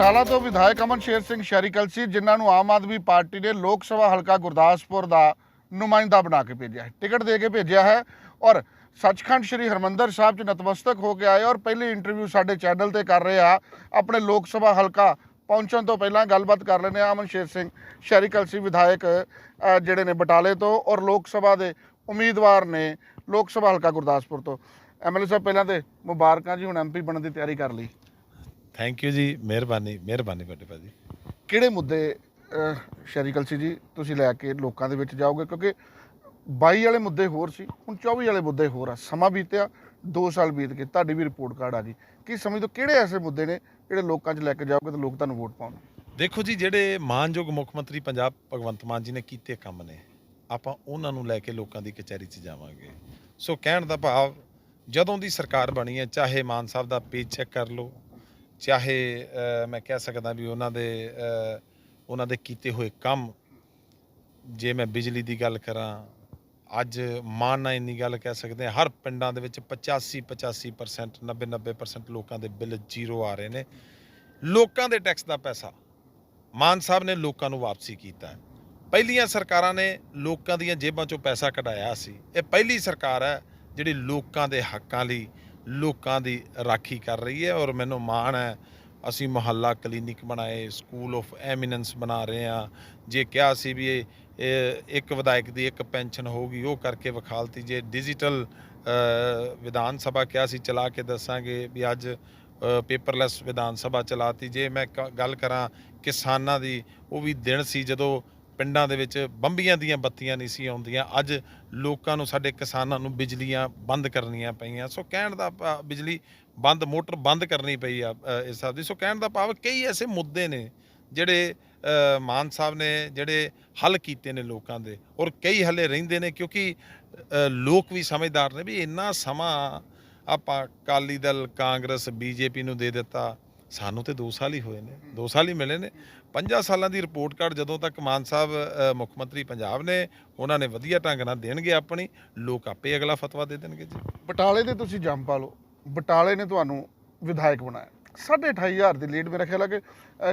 ਬਟਾਲਾ ਤੋਂ ਵਿਧਾਇਕ ਅਮਨ ਸ਼ੇਰ ਸਿੰਘ ਸ਼ਹਿਰੀ ਕਲਸੀ ਜਿਨ੍ਹਾਂ ਨੂੰ ਆਮ ਆਦਮੀ ਪਾਰਟੀ ਨੇ ਲੋਕ ਸਭਾ ਹਲਕਾ ਗੁਰਦਾਸਪੁਰ ਦਾ ਨੁਮਾਇੰਦਾ ਬਣਾ ਕੇ ਭੇਜਿਆ ਹੈ। ਟਿਕਟ ਦੇ ਕੇ ਭੇਜਿਆ ਹੈ ਔਰ ਸੱਚਖੰਡ ਸ੍ਰੀ ਹਰਮੰਦਰ ਸਾਹਿਬ 'ਚ ਨਤਮਸਤਕ ਹੋ ਕੇ ਆਏ ਔਰ ਪਹਿਲੀ ਇੰਟਰਵਿਊ ਸਾਡੇ ਚੈਨਲ ਤੇ ਕਰ ਰਹੇ ਆ। ਆਪਣੇ ਲੋਕ ਸਭਾ ਹਲਕਾ ਪਹੁੰਚਣ ਤੋਂ ਪਹਿਲਾਂ ਗੱਲਬਾਤ ਕਰ ਲੈਂਦੇ ਆ ਅਮਨ ਸ਼ੇਰ ਸਿੰਘ ਸ਼ਹਿਰੀ ਕਲਸੀ ਵਿਧਾਇਕ ਜਿਹੜੇ ਨੇ ਬਟਾਲੇ ਤੋਂ ਔਰ ਲੋਕ ਸਭਾ ਦੇ ਉਮੀਦਵਾਰ ਨੇ ਲੋਕ ਸਭਾ ਹਲਕਾ ਗੁਰਦਾਸਪੁਰ ਤੋਂ। ਐਮਐਲਏ ਸਾਹਿਬ, ਪਹਿਲਾਂ ਤੇ ਮੁਬਾਰਕਾਂ ਜੀ, ਹੁਣ ਐਮਪੀ ਬਣਨ ਦੀ ਤਿਆਰੀ ਕਰ ਲਈ। ਥੈਂਕ ਯੂ ਜੀ ਮਿਹਰਬਾਨੀ ਮਿਹਰਬਾਨੀ ਵੱਡੇ ਭਾਜੀ ਕਿਹੜੇ ਮੁੱਦੇ ਸ਼ਹਿਰੀ ਕਲਸੀ ਜੀ ਤੁਸੀਂ ਲੈ ਕੇ ਲੋਕਾਂ ਦੇ ਵਿੱਚ ਜਾਓਗੇ? ਕਿਉਂਕਿ 22 ਵਾਲੇ ਮੁੱਦੇ ਹੋਰ ਸੀ ਹੁਣ 24 ਵਾਲੇ ਮੁੱਦੇ ਹੋਰ ਆ। ਸਮਾਂ ਬੀਤਿਆ 2 ਸਾਲ ਬੀਤ ਗਏ ਤੁਹਾਡੀ ਵੀ ਰਿਪੋਰਟ ਕਾਰਡ ਆ ਗਈ। ਕੀ ਸਮਝਦੇ ਹੋ ਕਿਹੜੇ ਐਸੇ ਮੁੱਦੇ ਨੇ ਜਿਹੜੇ ਲੋਕਾਂ 'ਚ ਲੈ ਕੇ ਜਾਓਗੇ ਤੇ ਲੋਕ ਤੁਹਾਨੂੰ ਵੋਟ ਪਾਉਣ? ਦੇਖੋ ਜੀ ਜਿਹੜੇ ਮਾਨਯੋਗ ਮੁੱਖ ਮੰਤਰੀ ਪੰਜਾਬ ਭਗਵੰਤ ਮਾਨ ਜੀ ਨੇ ਕੀਤੇ ਕੰਮ ਨੇ ਆਪਾਂ ਉਹਨਾਂ ਨੂੰ ਲੈ ਕੇ ਲੋਕਾਂ ਦੀ ਕਚਹਿਰੀ 'ਚ ਜਾਵਾਂਗੇ। ਸੋ ਕਹਿਣ ਦਾ ਭਾਵ ਜਦੋਂ ਦੀ ਸਰਕਾਰ ਬਣੀ ਹੈ ਚਾਹੇ ਮਾਨ ਸਾਹਿਬ ਦਾ ਪੇਜ ਚੈੱਕ ਕਰ ਲਓ ਚਾਹੇ ਮੈਂ ਕਹਿ ਸਕਦਾ ਵੀ ਉਹਨਾਂ ਦੇ ਉਹਨਾਂ ਦੇ ਕੀਤੇ ਹੋਏ ਕੰਮ, ਜੇ ਮੈਂ ਬਿਜਲੀ ਦੀ ਗੱਲ ਕਰਾਂ, ਅੱਜ ਮਾਨ ਨਾਲ ਇੰਨੀ ਗੱਲ ਕਹਿ ਸਕਦੇ ਹਾਂ, ਹਰ ਪਿੰਡਾਂ ਦੇ ਵਿੱਚ 85 85% 90 90% ਲੋਕਾਂ ਦੇ ਬਿੱਲ ਜ਼ੀਰੋ ਆ ਰਹੇ ਨੇ। ਲੋਕਾਂ ਦੇ ਟੈਕਸ ਦਾ ਪੈਸਾ, ਮਾਨ ਸਾਹਿਬ ਨੇ ਲੋਕਾਂ ਨੂੰ ਵਾਪਸੀ ਕੀਤਾ ਪਹਿਲੀਆਂ ਸਰਕਾਰਾਂ ਨੇ ਲੋਕਾਂ ਦੀਆਂ ਜੇਬਾਂ ਚੋਂ ਪੈਸਾ ਕਢਾਇਆ ਸੀ। ਇਹ ਪਹਿਲੀ ਸਰਕਾਰ ਹੈ ਜਿਹੜੀ ਲੋਕਾਂ ਦੇ ਹੱਕਾਂ ਲਈ ਲੋਕਾਂ ਦੀ ਰਾਖੀ ਕਰ ਰਹੀ ਹੈ ਔਰ ਮੈਨੂੰ ਮਾਣ ਹੈ, ਅਸੀਂ ਮੁਹੱਲਾ ਕਲੀਨਿਕ ਬਣਾਏ ਸਕੂਲ ਆਫ ਐਮੀਨੈਂਸ ਬਣਾ ਰਹੇ ਹਾਂ। ਜੇ ਕਿਹਾ ਸੀ ਵੀ ਇਹ ਇੱਕ ਵਿਧਾਇਕ ਦੀ ਇੱਕ ਪੈਨਸ਼ਨ ਹੋਊਗੀ, ਉਹ ਕਰਕੇ ਵਿਖਾਲਤੀ ਜੇ ਡਿਜੀਟਲ ਵਿਧਾਨ ਸਭਾ ਕਿਹਾ ਸੀ, ਚਲਾ ਕੇ ਦੱਸਾਂਗੇ ਵੀ ਅੱਜ ਪੇਪਰਲੈਸ ਵਿਧਾਨ ਸਭਾ ਚਲਾਤੀ ਜੇ ਮੈਂ ਕ- ਗੱਲ ਕਰਾਂ ਕਿਸਾਨਾਂ ਦੀ, ਉਹ ਵੀ ਦਿਨ ਸੀ ਜਦੋਂ ਪਿੰਡਾਂ ਦੇ ਵਿੱਚ ਬੰਬੀਆਂ ਦੀਆਂ ਬੱਤੀਆਂ ਨਹੀਂ ਸੀ ਆਉਂਦੀਆਂ। ਅੱਜ ਲੋਕਾਂ ਨੂੰ ਸਾਡੇ ਕਿਸਾਨਾਂ ਨੂੰ ਬਿਜਲੀਆਂ ਬੰਦ ਕਰਨੀਆਂ ਪਈਆਂ। ਸੋ ਕਹਿਣ ਦਾ ਭਾ- ਬਿਜਲੀ ਬੰਦ, ਮੋਟਰ ਬੰਦ ਕਰਨੀ ਪਈ ਆ ਇਸ ਸਾਹਿਬ ਦੀ। ਸੋ ਕਹਿਣ ਦਾ ਭਾਵ ਕਈ ਐਸੇ ਮੁੱਦੇ ਨੇ ਜਿਹੜੇ ਮਾਨ ਸਾਹਿਬ ਨੇ ਜਿਹੜੇ ਹੱਲ ਕੀਤੇ ਨੇ ਲੋਕਾਂ ਦੇ ਔਰ ਕਈ ਹੱਲੇ ਰਹਿੰਦੇ ਨੇ ਕਿਉਂਕਿ ਲੋਕ ਵੀ ਸਮਝਦਾਰ ਨੇ ਵੀ ਇੰਨਾ ਸਮਾਂ ਆਪਾਂ ਅਕਾਲੀ ਦਲ, ਕਾਂਗਰਸ, ਬੀਜੇਪੀ ਨੂੰ ਦੇ ਦਿੱਤਾ। ਸਾਨੂੰ ਤੇ 2 ਸਾਲ ਹੀ ਹੋਏ ਨੇ। 2 ਸਾਲ ਹੀ ਮਿਲੇ ਨੇ। 50 ਸਾਲਾਂ ਦੀ ਰਿਪੋਰਟ ਕਾਰਡ ਜਦੋਂ ਤੱਕ ਮਾਨ ਸਾਹਿਬ ਮੁੱਖ ਮੰਤਰੀ ਪੰਜਾਬ ਨੇ, ਉਹਨਾਂ ਨੇ ਵਧੀਆ ਢੰਗ ਨਾਲ ਦੇਣਗੇ ਆਪਣੀ। ਲੋਕ ਆਪੇ ਅਗਲਾ ਫਤਵਾ ਦੇ ਦੇਣਗੇ ਜੀ। ਬਟਾਲੇ ਦੇ ਤੁਸੀਂ ਜੰਮ ਪਾ ਲਓ। ਬਟਾਲੇ ਨੇ ਤੁਹਾਨੂੰ ਵਿਧਾਇਕ ਬਣਾਇਆ। 28500 ਦੀ ਲੀਡ ਮੇਰਾ ਖਿਆਲ ਹੈ ਕਿ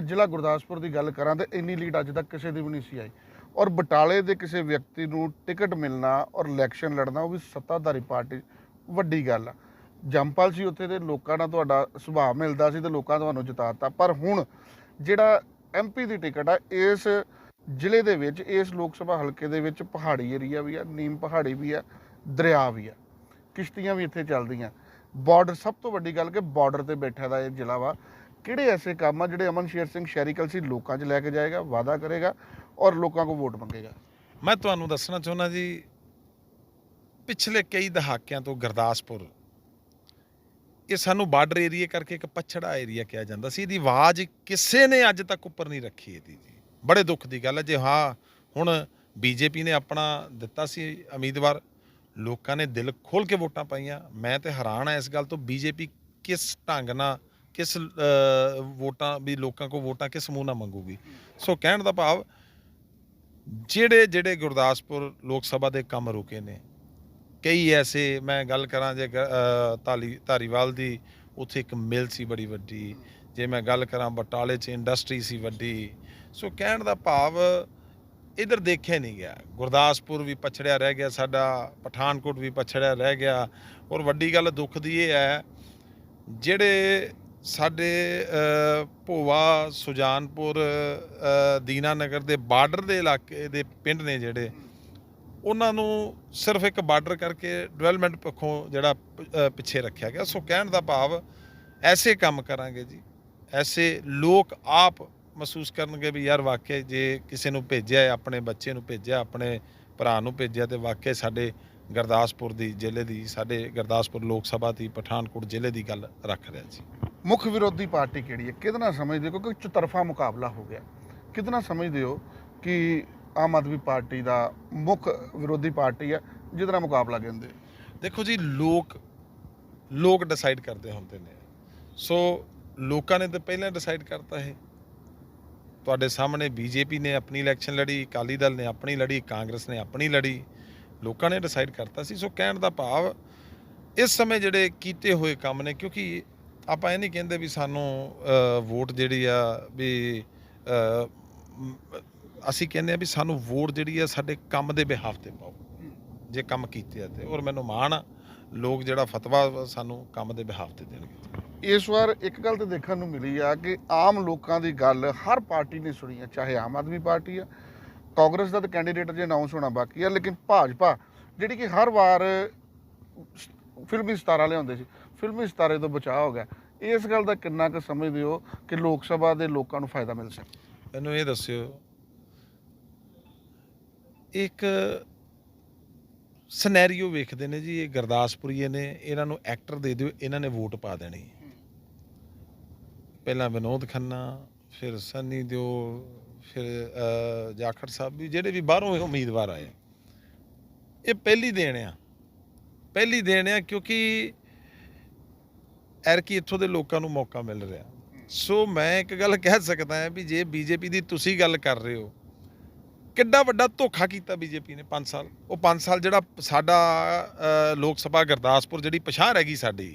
ਜ਼ਿਲ੍ਹਾ ਗੁਰਦਾਸਪੁਰ ਦੀ ਗੱਲ ਕਰਾਂ ਤੇ ਇੰਨੀ ਲੀਡ ਅੱਜ ਤੱਕ ਕਿਸੇ ਦੀ ਵੀ ਨਹੀਂ ਸੀ ਆਈ। ਔਰ ਬਟਾਲੇ ਦੇ ਕਿਸੇ ਵਿਅਕਤੀ ਨੂੰ ਟਿਕਟ ਮਿਲਣਾ ਔਰ ਇਲੈਕਸ਼ਨ ਲੜਨਾ ਉਹ ਵੀ ਸੱਤਾਧਾਰੀ ਪਾਰਟੀ, ਵੱਡੀ ਗੱਲ ਆ। ਜੰਪਲ ਸੀ ਉੱਥੇ ਦੇ ਲੋਕਾਂ ਨਾਲ ਤੁਹਾਡਾ ਸੁਭਾਅ ਮਿਲਦਾ ਸੀ ਤੇ ਲੋਕਾਂ ਤੁਹਾਨੂੰ ਜਿਤਾਤਾ। ਪਰ ਹੁਣ ਜਿਹੜਾ ਐਮਪੀ ਦੀ ਟਿਕਟ ਆ, ਇਸ ਜ਼ਿਲ੍ਹੇ ਦੇ ਵਿੱਚ, ਇਸ ਲੋਕ ਸਭਾ ਹਲਕੇ ਦੇ ਵਿੱਚ ਪਹਾੜੀ ਏਰੀਆ ਵੀ ਆ, ਨੀਮ ਪਹਾੜੀ ਵੀ ਆ, ਦਰਿਆ ਵੀ ਆ। ਕਿਸ਼ਤੀਆਂ ਵੀ ਇੱਥੇ ਚੱਲਦੀਆਂ। ਬਾਰਡਰ, ਸਭ ਤੋਂ ਵੱਡੀ ਗੱਲ ਕਿ ਬਾਰਡਰ ਤੇ ਬੈਠਾ ਦਾ ਇਹ ਜ਼ਿਲ੍ਹਾ ਵਾ। ਕਿਹੜੇ ਐਸੇ ਕੰਮ ਆ ਜਿਹੜੇ ਅਮਨ ਸ਼ੇਰ ਸਿੰਘ ਸ਼ੈਰੀਕਲ ਸੀ ਲੋਕਾਂ 'ਚ ਲੈ ਕੇ ਜਾਏਗਾ, ਵਾਅਦਾ ਕਰੇਗਾ ਔਰ ਲੋਕਾਂ ਕੋਲ ਵੋਟ ਮੰਗੇਗਾ? ਮੈਂ ਤੁਹਾਨੂੰ ਦੱਸਣਾ ਚਾਹੁੰਦਾ ਜੀ, ਪਿਛਲੇ ਕਈ ਦਹਾਕਿਆਂ ਤੋਂ ਗੁਰਦਾਸਪੁਰ ਇਹ ਸਾਨੂੰ ਬਾਰਡਰ ਏਰੀਆ ਕਰਕੇ ਇੱਕ ਪਛੜਾ ਏਰੀਆ ਕਿਹਾ ਜਾਂਦਾ ਸੀ, ਇਹਦੀ ਆਵਾਜ਼ ਕਿਸੇ ਨੇ ਅੱਜ ਤੱਕ ਉੱਪਰ ਨਹੀਂ ਰੱਖੀ ਇਹਦੀ ਜੀ। ਬੜੇ ਦੁੱਖ ਦੀ ਗੱਲ ਹੈ, ਜੇ ਹਾਂ, ਹੁਣ ਬੀਜੇਪੀ ਨੇ ਆਪਣਾ ਦਿੱਤਾ ਸੀ ਉਮੀਦਵਾਰ, ਲੋਕਾਂ ਨੇ ਦਿਲ ਖੋਲ ਕੇ ਵੋਟਾਂ ਪਾਈਆਂ, ਮੈਂ ਤੇ ਹੈਰਾਨ ਹਾਂ ਇਸ ਗੱਲ ਤੋਂ, ਬੀਜੇਪੀ ਕਿਸ ਢੰਗ ਨਾਲ, ਕਿਸ ਵੋਟਾਂ, ਵੀ ਲੋਕਾਂ ਕੋ ਵੋਟਾਂ ਕਿਸ ਮੂੰਹ ਨਾਲ ਮੰਗੂਗੀ। ਸੋ ਕਹਿਣ ਦਾ ਭਾਵ ਜਿਹੜੇ ਜਿਹੜੇ ਗੁਰਦਾਸਪੁਰ ਲੋਕ ਸਭਾ ਦੇ ਕੰਮ ਰੁਕੇ ਨੇ ਕਈ ਐਸੇ ਮੈਂ ਗੱਲ ਕਰਾਂ ਜੇ ਗ- ਧਾਲੀ ਧਾਰੀਵਾਲ ਦੀ ਉੱਥੇ ਇੱਕ ਮਿਲ ਸੀ ਬੜੀ ਵੱਡੀ। ਜੇ ਮੈਂ ਗੱਲ ਕਰਾਂ ਬਟਾਲੇ 'ਚ ਇੰਡਸਟਰੀ ਸੀ ਵੱਡੀ। ਸੋ ਕਹਿਣ ਦਾ ਭਾਵ ਇਧਰ ਦੇਖਿਆ ਨਹੀਂ ਗਿਆ। ਗੁਰਦਾਸਪੁਰ ਵੀ ਪਛੜਿਆ ਰਹਿ ਗਿਆ ਸਾਡਾ ਪਠਾਨਕੋਟ ਵੀ ਪਛੜਿਆ ਰਹਿ ਗਿਆ। ਔਰ ਵੱਡੀ ਗੱਲ ਦੁੱਖ ਦੀ ਇਹ ਹੈ ਜਿਹੜੇ ਸਾਡੇ ਅ, ਭੋਵਾ ਸੁਜਾਨਪੁਰ ਅ, ਦੀਨਾਨਗਰ ਦੇ ਬਾਰਡਰ ਦੇ ਇਲਾਕੇ ਦੇ ਪਿੰਡ ਨੇ ਜਿਹੜੇ ਉਹਨਾਂ ਨੂੰ ਸਿਰਫ ਇੱਕ ਬਾਰਡਰ ਕਰਕੇ ਡਿਵੈਲਪਮੈਂਟ ਪੱਖੋਂ ਜਿਹੜਾ ਪਿੱਛੇ ਰੱਖਿਆ ਗਿਆ। ਸੋ ਕਹਿਣ ਦਾ ਭਾਵ ਐਸੇ ਕੰਮ ਕਰਾਂਗੇ ਜੀ। ਐਸੇ ਲੋਕ ਆਪ ਮਹਿਸੂਸ ਕਰਨਗੇ ਵੀ ਯਾਰ ਵਾਕਿਆ ਜੇ ਕਿਸੇ ਨੂੰ ਭੇਜਿਆ ਹੈ, ਆਪਣੇ ਬੱਚੇ ਨੂੰ ਭੇਜਿਆ ਆਪਣੇ ਭਰਾ ਨੂੰ ਭੇਜਿਆ ਤੇ ਵਾਕਿਆ ਸਾਡੇ ਗੁਰਦਾਸਪੁਰ ਦੀ ਜ਼ਿਲ੍ਹੇ ਦੀ ਸਾਡੇ ਗੁਰਦਾਸਪੁਰ ਲੋਕ ਸਭਾ ਦੀ ਪਠਾਨਕੋਟ ਜ਼ਿਲ੍ਹੇ ਦੀ ਗੱਲ ਰੱਖ ਰਿਹਾ ਜੀ। ਮੁੱਖ ਵਿਰੋਧੀ ਪਾਰਟੀ ਕਿਹੜੀ ਹੈ? ਕਿਹਦੇ ਨਾਲ ਸਮਝਦੇ ਹੋ? ਕਿਉਂਕਿ ਚਤਰਫਾ ਮੁਕਾਬਲਾ ਹੋ ਗਿਆ। ਕਿਹਦੇ ਨਾਲ ਸਮਝਦੇ ਹੋ ਕਿ ਆਮ ਆਦਮੀ ਪਾਰਟੀ ਦਾ ਮੁੱਖ ਵਿਰੋਧੀ ਪਾਰਟੀ ਹੈ, ਜਿਹਦੇ ਨਾਲ ਮੁਕਾਬਲਾ ਕਹਿੰਦੇ ਦੇਖੋ ਜੀ, ਲੋਕ ਲੋਕ ਡਿਸਾਈਡ ਕਰਦੇ ਹੁੰਦੇ ਨੇ। ਸੋ ਲੋਕਾਂ ਨੇ ਤਾਂ ਪਹਿਲਾਂ ਡਿਸਾਈਡ ਕਰਤਾ ਇਹ। ਤੁਹਾਡੇ ਸਾਹਮਣੇ ਬੀਜੇਪੀ ਨੇ ਆਪਣੀ ਇਲੈਕਸ਼ਨ ਲੜੀ, ਅਕਾਲੀ ਦਲ ਨੇ ਆਪਣੀ ਲੜੀ, ਕਾਂਗਰਸ ਨੇ ਆਪਣੀ ਲੜੀ। ਲੋਕਾਂ ਨੇ ਡਿਸਾਈਡ ਕਰਤਾ ਸੀ। ਸੋ ਕਹਿਣ ਦਾ ਭਾਵ ਇਸ ਸਮੇਂ ਜਿਹੜੇ ਕੀਤੇ ਹੋਏ ਕੰਮ ਨੇ, ਕਿਉਂਕਿ ਆਪਾਂ ਇਹ ਨਹੀਂ ਕਹਿੰਦੇ ਵੀ ਸਾਨੂੰ ਵੋਟ ਜਿਹੜੀ ਆ ਵੀ ਅਸੀਂ ਕਹਿੰਦੇ ਆ ਵੀ ਸਾਨੂੰ ਵੋਟ ਜਿਹੜੀ ਆ ਸਾਡੇ ਕੰਮ ਦੇ ਬਿਹਾਫ ਤੇ ਪਾਓ। ਜੇ ਕੰਮ ਕੀਤੇ ਆ ਤੇ। ਔਰ ਮੈਨੂੰ ਮਾਣ ਆ ਲੋਕ ਜਿਹੜਾ ਫਤਵਾ ਸਾਨੂੰ ਕੰਮ ਦੇ ਬਿਹਾਫ ਤੇ ਦੇਣਗੇ। ਇਸ ਵਾਰ ਇੱਕ ਗੱਲ ਤੇ ਦੇਖਣ ਨੂੰ ਮਿਲੀ ਆ ਕਿ ਆਮ ਲੋਕਾਂ ਦੀ ਗੱਲ ਹਰ ਪਾਰਟੀ ਨੇ ਸੁਣੀ ਆ ਚਾਹੇ ਆਮ ਆਦਮੀ ਪਾਰਟੀ ਆ। ਕਾਂਗਰਸ ਦਾ ਤਾਂ ਕੈਂਡੀਡੇਟ ਜੇ ਅਨਾਉਂਸ ਹੋਣਾ ਬਾਕੀ ਆ ਲੇਕਿਨ ਭਾਜਪਾ ਜਿਹੜੀ ਕਿ ਹਰ ਵਾਰ ਫਿਲਮੀ ਸਤਾਰਾ ਲਿਆਉਂਦੇ ਸੀ ਫਿਲਮੀ ਸਤਾਰੇ ਤੋਂ ਬਚਾਅ ਹੋ ਗਿਆ। ਇਸ ਗੱਲ ਦਾ ਕਿੰਨਾ ਕੁ ਸਮਝਦੇ ਹੋ ਕਿ ਲੋਕ ਸਭਾ ਦੇ ਲੋਕਾਂ ਨੂੰ ਫਾਇਦਾ ਮਿਲ ਸਕੇ ਮੈਨੂੰ ਇਹ ਦੱਸਿਓ ਇੱਕ ਸਿਨੈਰੀਓ ਵੇਖਦੇ ਨੇ ਜੀ ਇਹ ਗੁਰਦਾਸਪੁਰੀਏ ਨੇ ਇਹਨਾਂ ਨੂੰ ਐਕਟਰ ਦੇ ਦਿਓ ਇਹਨਾਂ ਨੇ ਵੋਟ ਪਾ ਦੇਣੀ। ਪਹਿਲਾਂ ਵਿਨੋਦ ਖੰਨਾ ਫਿਰ ਸੰਨੀ ਦਿਓਲ ਫਿਰ ਜਾਖੜ ਸਾਹਿਬ ਵੀ ਜਿਹੜੇ ਵੀ ਬਾਹਰੋਂ ਉਮੀਦਵਾਰ ਆਏ ਇਹ ਪਹਿਲੀ ਦੇਣ ਆ। ਪਹਿਲੀ ਦੇਣ ਆ ਕਿਉਂਕਿ ਐਰਕੀ ਇੱਥੋਂ ਦੇ ਲੋਕਾਂ ਨੂੰ ਮੌਕਾ ਮਿਲ ਰਿਹਾ। ਸੋ ਮੈਂ ਇੱਕ ਗੱਲ ਕਹਿ ਸਕਦਾ ਹਾਂ ਵੀ ਜੇ ਬੀਜੇਪੀ ਦੀ ਤੁਸੀਂ ਗੱਲ ਕਰ ਰਹੇ ਹੋ ਕਿੱਡਾ ਵੱਡਾ ਧੋਖਾ ਕੀਤਾ ਬੀਜੇਪੀ ਨੇ 5 ਸਾਲ। ਉਹ 5 ਸਾਲ ਜਿਹੜਾ ਸਾਡਾ ਲੋਕ ਸਭਾ ਗੁਰਦਾਸਪੁਰ ਜਿਹੜੀ ਪਛਾਣ ਰਹਿ ਗਈ ਸਾਡੀ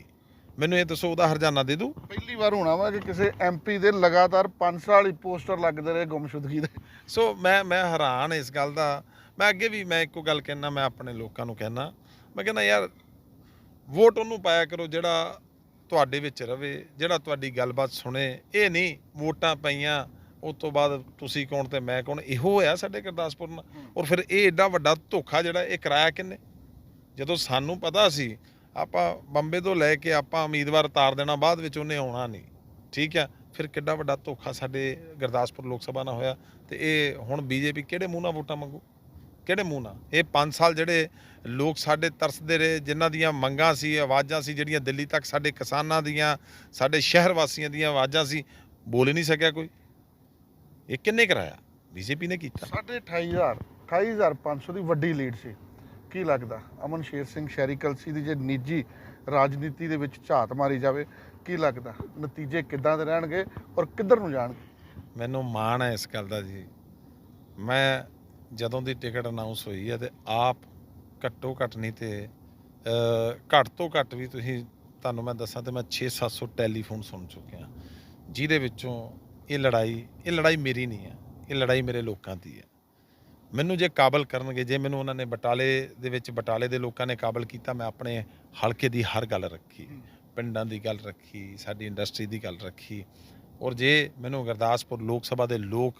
ਮੈਨੂੰ ਇਹ ਦੱਸੋ ਉਹਦਾ ਹਰਜਾਨਾ ਦੇ ਦੂ ਪਹਿਲੀ ਵਾਰ ਹੋਣਾ ਵਾ ਕਿ ਕਿਸੇ ਐਮਪੀ ਦੇ ਲਗਾਤਾਰ 5 ਸਾਲ ਹੀ ਪੋਸਟਰ ਲੱਗਦੇ ਰਹੇ ਗੁੰਮਸ਼ੁਦਗੀ ਦੇ। ਸੋ ਮੈਂ ਮੈਂ ਹੈਰਾਨ ਇਸ ਗੱਲ ਦਾ। ਮੈਂ ਅੱਗੇ ਵੀ ਮੈਂ ਇੱਕੋ ਗੱਲ ਕਹਿਣਾ ਮੈਂ ਆਪਣੇ ਲੋਕਾਂ ਨੂੰ ਕਹਿਣਾ ਮੈਂ ਕਹਿੰਦਾ ਯਾਰ ਵੋਟ ਉਹਨੂੰ ਪਾਇਆ ਕਰੋ ਜਿਹੜਾ ਤੁਹਾਡੇ ਵਿੱਚ ਰਵੇ ਜਿਹੜਾ ਤੁਹਾਡੀ ਗੱਲਬਾਤ ਸੁਣੇ। ਇਹ ਨਹੀਂ ਵੋਟਾਂ ਪਈਆਂ ਉਸ ਤੋਂ ਬਾਅਦ ਤੁਸੀਂ ਕੌਣ ਤੇ ਮੈਂ ਕੌਣ, ਇਹੋ ਹੋਇਆ ਸਾਡੇ ਗੁਰਦਾਸਪੁਰ ਨਾਲ। ਔਰ ਫਿਰ ਇਹ ਐਡਾ ਵੱਡਾ ਧੋਖਾ ਜਿਹੜਾ, ਇਹ ਕਰਾਇਆ ਕਿੰਨੇ ਜਦੋਂ ਸਾਨੂੰ ਪਤਾ ਸੀ, ਆਪਾਂ ਬੰਬੇ ਤੋਂ ਲੈ ਕੇ ਆਪਾਂ ਉਮੀਦਵਾਰ ਤਾਰ ਦੇਣਾ, ਬਾਅਦ ਵਿੱਚ ਉਹਨੇ ਆਉਣਾ ਨਹੀਂ। ਠੀਕ ਆ? ਫਿਰ ਕਿੱਡਾ ਵੱਡਾ ਧੋਖਾ ਸਾਡੇ ਗੁਰਦਾਸਪੁਰ ਲੋਕ ਸਭਾ ਨਾਲ ਹੋਇਆ। ਤੇ ਇਹ ਹੁਣ ਬੀਜੇਪੀ ਕਿਹੜੇ ਮੂੰਹ ਨਾਲ ਵੋਟਾਂ ਮੰਗੂ? ਕਿਹੜੇ ਮੂੰਹ ਨਾਲ? ਇਹ 5 ਸਾਲ ਜਿਹੜੇ ਲੋਕ ਸਾਡੇ ਤਰਸਦੇ ਰਹੇ, ਜਿਨ੍ਹਾਂ ਦੀਆਂ ਮੰਗਾਂ ਸੀ, ਆਵਾਜ਼ਾਂ ਸੀ, ਜਿਹੜੀਆਂ ਦਿੱਲੀ ਤੱਕ ਸਾਡੇ ਕਿਸਾਨਾਂ ਦੀਆਂ, ਸਾਡੇ ਸ਼ਹਿਰ ਵਾਸੀਆਂ ਦੀਆਂ ਆਵਾਜ਼ਾਂ ਸੀ, ਬੋਲ ਨਹੀਂ ਸਕਿਆ ਕੋਈ। ਇਹ ਕਿੰਨੇ ਕਰਾਇਆ? ਬੀਜੇਪੀ ਨੇ ਕੀਤਾ। ਸਾਢੇ 28000 28500 ਦੀ ਵੱਡੀ ਲੀਡ ਸੀ। ਕੀ ਲੱਗਦਾ? ਅਮਨ ਸ਼ੇਰ ਸਿੰਘ ਸ਼ਹਿਰੀ ਕਲਸੀ ਦੀ ਜੇ ਨਿੱਜੀ ਰਾਜਨੀਤੀ ਦੇ ਵਿੱਚ ਝਾਤ ਮਾਰੀ ਜਾਵੇ ਕੀ ਲੱਗਦਾ? ਨਤੀਜੇ ਕਿੱਦਾਂ ਦੇ ਰਹਿਣਗੇ ਔਰ ਕਿੱਧਰ ਨੂੰ ਜਾਣਗੇ? ਮੈਨੂੰ ਮਾਣ ਹੈ ਇਸ ਗੱਲ ਦਾ ਜੀ। ਮੈਂ ਜਦੋਂ ਦੀ ਟਿਕਟ ਅਨਾਉਂਸ ਹੋਈ ਹੈ ਤੇ ਆਪ ਘੱਟੋ ਘੱਟ ਨਹੀਂ ਤੇ ਘੱਟ ਤੋਂ ਘੱਟ ਵੀ ਤੁਸੀਂ ਤੁਹਾਨੂੰ ਮੈਂ ਦੱਸਾਂ ਤੇ ਮੈਂ 6-700 ਟੈਲੀਫੋਨ ਸੁਣ ਚੁੱਕਿਆ। ਜਿਹਦੇ ਵਿੱਚੋਂ ਇਹ ਲੜਾਈ ਇਹ ਲੜਾਈ ਮੇਰੀ ਨਹੀਂ ਹੈ ਇਹ ਲੜਾਈ ਮੇਰੇ ਲੋਕਾਂ ਦੀ ਹੈ। ਮੈਨੂੰ ਜੇ ਕਾਬਲ ਕਰਨਗੇ ਜੇ ਮੈਨੂੰ ਉਹਨਾਂ ਨੇ ਬਟਾਲੇ ਦੇ ਵਿੱਚ ਬਟਾਲੇ ਦੇ ਲੋਕਾਂ ਨੇ ਕਾਬਲ ਕੀਤਾ ਮੈਂ ਆਪਣੇ ਹਲਕੇ ਦੀ ਹਰ ਗੱਲ ਰੱਖੀ ਪਿੰਡਾਂ ਦੀ ਗੱਲ ਰੱਖੀ ਸਾਡੀ ਇੰਡਸਟਰੀ ਦੀ ਗੱਲ ਰੱਖੀ ਔਰ ਜੇ ਮੈਨੂੰ ਗੁਰਦਾਸਪੁਰ ਲੋਕ ਸਭਾ ਦੇ ਲੋਕ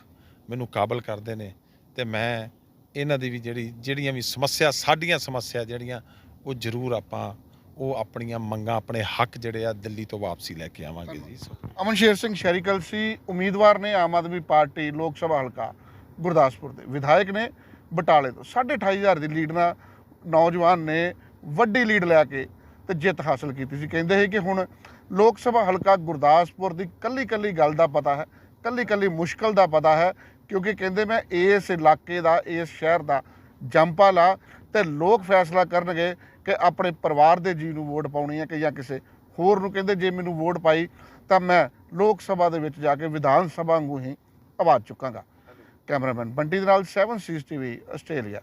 ਮੈਨੂੰ ਕਾਬਲ ਕਰਦੇ ਨੇ ਤੇ ਮੈਂ ਇਹਨਾਂ ਦੀ ਵੀ ਜਿਹੜੀ ਜਿਹੜੀਆਂ ਵੀ ਸਮੱਸਿਆ ਸਾਡੀਆਂ ਸਮੱਸਿਆ ਜਿਹੜੀਆਂ ਉਹ ਜ਼ਰੂਰ ਆਪਾਂ ਉਹ ਆਪਣੀਆਂ ਮੰਗਾਂ, ਆਪਣੇ ਹੱਕ ਜਿਹੜੇ ਆ ਦਿੱਲੀ ਤੋਂ ਵਾਪਸੀ ਲੈ ਕੇ ਆਵਾਂਗੇ ਜੀ ਅਮਨ ਸ਼ੇਰ ਸਿੰਘ ਸ਼ੈਰੀਕਲ ਸੀ, ਉਮੀਦਵਾਰ ਨੇ ਆਮ ਆਦਮੀ ਪਾਰਟੀ ਲੋਕ ਸਭਾ ਹਲਕਾ ਗੁਰਦਾਸਪੁਰ ਦੇ। ਵਿਧਾਇਕ ਨੇ ਬਟਾਲੇ ਤੋਂ। 28500 ਦੀ ਲੀਡ ਨਾਲ ਨੌਜਵਾਨ ਨੇ ਵੱਡੀ ਲੀਡ ਲੈ ਕੇ ਤੇ ਜਿੱਤ ਹਾਸਲ ਕੀਤੀ ਸੀ। ਕਹਿੰਦੇ ਸੀ ਕਿ ਹੁਣ ਲੋਕ ਸਭਾ ਹਲਕਾ ਗੁਰਦਾਸਪੁਰ ਦੀ ਕੱਲੀ ਕੱਲੀ ਗੱਲ ਦਾ ਪਤਾ ਹੈ ਕੱਲੀ ਕੱਲੀ ਮੁਸ਼ਕਲ ਦਾ ਪਤਾ ਹੈ, ਕਿਉਂਕਿ ਕਹਿੰਦੇ ਮੈਂ ਇਸ ਇਲਾਕੇ ਦਾ, ਇਸ ਸ਼ਹਿਰ ਦਾ ਜੰਪਾਲਾ ਤੇ ਲੋਕ ਫੈਸਲਾ ਕਰਨਗੇ ਕਿ ਆਪਣੇ ਪਰਿਵਾਰ ਦੇ ਜੀ ਨੂੰ ਵੋਟ ਪਾਉਣੀ ਹੈ ਕਿ ਜਾਂ ਕਿਸੇ ਹੋਰ ਨੂੰ ਕਹਿੰਦੇ ਜੇ ਮੈਨੂੰ ਵੋਟ ਪਾਈ ਤਾਂ ਮੈਂ ਲੋਕ ਸਭਾ ਦੇ ਵਿੱਚ ਜਾ ਕੇ ਵਿਧਾਨ ਸਭਾ ਵਾਂਗੂ ਹੀ ਆਵਾਜ਼ ਚੁੱਕਾਂਗਾ। ਕੈਮਰਾਮੈਨ ਬੰਟੀ ਦੇ ਨਾਲ 7 ਸੀਸ ਟੀਵੀ ਆਸਟ੍ਰੇਲੀਆ।